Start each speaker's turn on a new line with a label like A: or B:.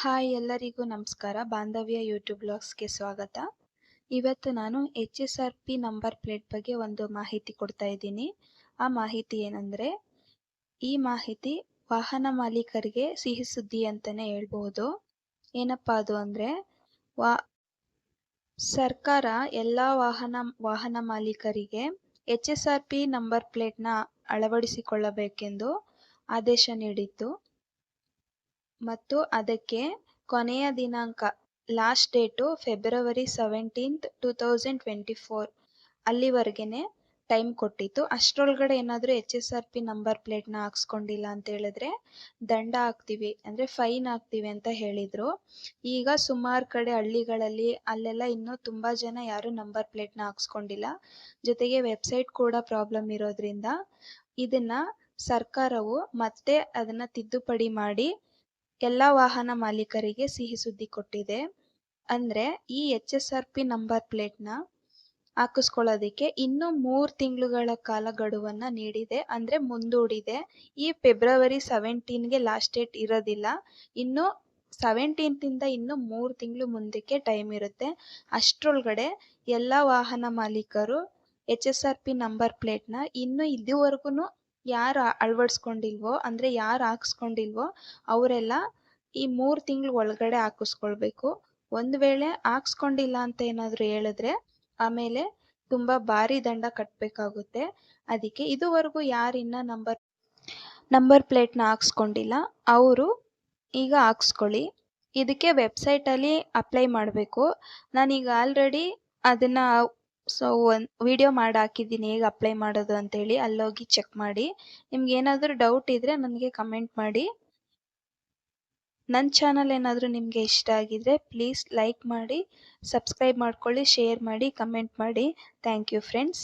A: Hi ಎಲ್ಲರಿಗೂ ನಮಸ್ಕಾರ. ಬಾಂಧವ್ಯ ಯೂಟ್ಯೂಬ್ ಬ್ಲಾಗ್ಸ್ಗೆ ಸ್ವಾಗತ. ಇವತ್ತು ನಾನು H S R P number plate ಬಗ್ಗೆ ಒಂದು ಮಾಹಿತಿ ಕೊಡ್ತಾ ಇದ್ದೀನಿ. ಆ ಮಾಹಿತಿ ಏನಂದರೆ, ಈ ಮಾಹಿತಿ ವಾಹನ ಮಾಲೀಕರಿಗೆ ಸಿಹಿ ಸುದ್ದಿ ಅಂತಲೇ ಹೇಳ್ಬೋದು. ಏನಪ್ಪ ಅದು ಅಂದರೆ, ವಾ, ಸರ್ಕಾರ ಎಲ್ಲ ವಾಹನ ವಾಹನ ಮಾಲೀಕರಿಗೆ H S R P number ಪ್ಲೇಟ್ನ ಅಳವಡಿಸಿಕೊಳ್ಳಬೇಕೆಂದು ಆದೇಶ ನೀಡಿತ್ತು. ಮತ್ತು ಅದಕ್ಕೆ ಕೊನೆಯ ದಿನಾಂಕ last date February seventeenth two thousand twenty four ಅಲ್ಲಿವರೆಗೆ ಟೈಮ್ ಕೊಟ್ಟಿತ್ತು. ಅಷ್ಟರೊಳಗಡೆ ಏನಾದರೂ H S R P number ಪ್ಲೇಟ್ನ ಹಾಕ್ಸ್ಕೊಂಡಿಲ್ಲ ಅಂತ ಹೇಳಿದ್ರೆ ದಂಡ ಹಾಕ್ತೀವಿ, ಅಂದರೆ ಫೈನ್ ಹಾಕ್ತೀವಿ ಅಂತ ಹೇಳಿದರು. ಈಗ ಸುಮಾರು ಕಡೆ ಹಳ್ಳಿಗಳಲ್ಲಿ ಅಲ್ಲೆಲ್ಲ ಇನ್ನೂ ತುಂಬ ಜನ ಯಾರೂ ನಂಬರ್ ಪ್ಲೇಟ್ನ ಹಾಕ್ಸ್ಕೊಂಡಿಲ್ಲ. ಜೊತೆಗೆ ವೆಬ್ಸೈಟ್ ಕೂಡ ಪ್ರಾಬ್ಲಮ್ ಇರೋದ್ರಿಂದ ಇದನ್ನು ಸರ್ಕಾರವು ಮತ್ತೆ ಅದನ್ನು ತಿದ್ದುಪಡಿ ಮಾಡಿ ಎಲ್ಲ ವಾಹನ ಮಾಲೀಕರಿಗೆ ಸಿಹಿ ಸುದ್ದಿ ಕೊಟ್ಟಿದೆ. ಅಂದರೆ ಈ H S R P number ಪ್ಲೇಟ್ನ ಹಾಕಿಸ್ಕೊಳ್ಳೋದಕ್ಕೆ ಇನ್ನೂ ಮೂರು ತಿಂಗಳುಗಳ ಕಾಲ ಗಡುವನ್ನು ನೀಡಿದೆ. ಅಂದರೆ ಮುಂದೂಡಿದೆ. ಈ ಫೆಬ್ರವರಿ ಸೆವೆಂಟೀನ್ಗೆ ಲಾಸ್ಟ್ ಡೇಟ್ ಇರೋದಿಲ್ಲ. ಇನ್ನು ಸೆವೆಂಟೀನ್ತಿಂದ ಇನ್ನು ಮೂರು ತಿಂಗಳು ಮುಂದಕ್ಕೆ ಟೈಮ್ ಇರುತ್ತೆ. ಅಷ್ಟರೊಳಗಡೆ ಎಲ್ಲ ವಾಹನ ಮಾಲೀಕರು H S R P number ಪ್ಲೇಟ್ನ ಇನ್ನೂ ಇದುವರೆಗೂ ಯಾರು ಅಳವಡಿಸ್ಕೊಂಡಿಲ್ವೋ, ಅಂದರೆ ಯಾರು ಹಾಕ್ಸ್ಕೊಂಡಿಲ್ವೋ, ಅವರೆಲ್ಲ ಈ ಮೂರು ತಿಂಗಳು ಒಳಗಡೆ ಹಾಕಿಸ್ಕೊಳ್ಬೇಕು. ಒಂದು ವೇಳೆ ಹಾಕಿಸ್ಕೊಂಡಿಲ್ಲ ಅಂತ ಏನಾದರೂ ಹೇಳಿದ್ರೆ, ಆಮೇಲೆ ತುಂಬ ಭಾರಿ ದಂಡ ಕಟ್ಟಬೇಕಾಗುತ್ತೆ ಅದಕ್ಕೆ ಇದುವರೆಗೂ ಯಾರಿನ್ನ ನಂಬರ್ ನಂಬರ್ ಪ್ಲೇಟ್ನ ಹಾಕ್ಸ್ಕೊಂಡಿಲ್ಲ, ಅವರು ಈಗ ಹಾಕ್ಸ್ಕೊಳ್ಳಿ. ಇದಕ್ಕೆ ವೆಬ್ಸೈಟಲ್ಲಿ ಅಪ್ಲೈ ಮಾಡಬೇಕು. ನಾನೀಗ ಆಲ್ರೆಡಿ ಅದನ್ನು ಸೊ ಒಂದು ವಿಡಿಯೋ ಮಾಡಿ ಹಾಕಿದ್ದೀನಿ, ಹೇಗೆ ಅಪ್ಲೈ ಮಾಡೋದು ಅಂತೇಳಿ, ಅಲ್ಲೋಗಿ ಚೆಕ್ ಮಾಡಿ. ನಿಮ್ಗೆ ಏನಾದರೂ ಡೌಟ್ ಇದ್ದರೆ ನನಗೆ ಕಮೆಂಟ್ ಮಾಡಿ. ನನ್ನ ಚಾನಲ್ ಏನಾದರೂ ನಿಮಗೆ ಇಷ್ಟ ಆಗಿದ್ರೆ ಪ್ಲೀಸ್ ಲೈಕ್ ಮಾಡಿ ಸಬ್ಸ್ಕ್ರೈಬ್ ಮಾಡ್ಕೊಳ್ಳಿ ಶೇರ್ ಮಾಡಿ ಕಮೆಂಟ್ ಮಾಡಿ. Thank you friends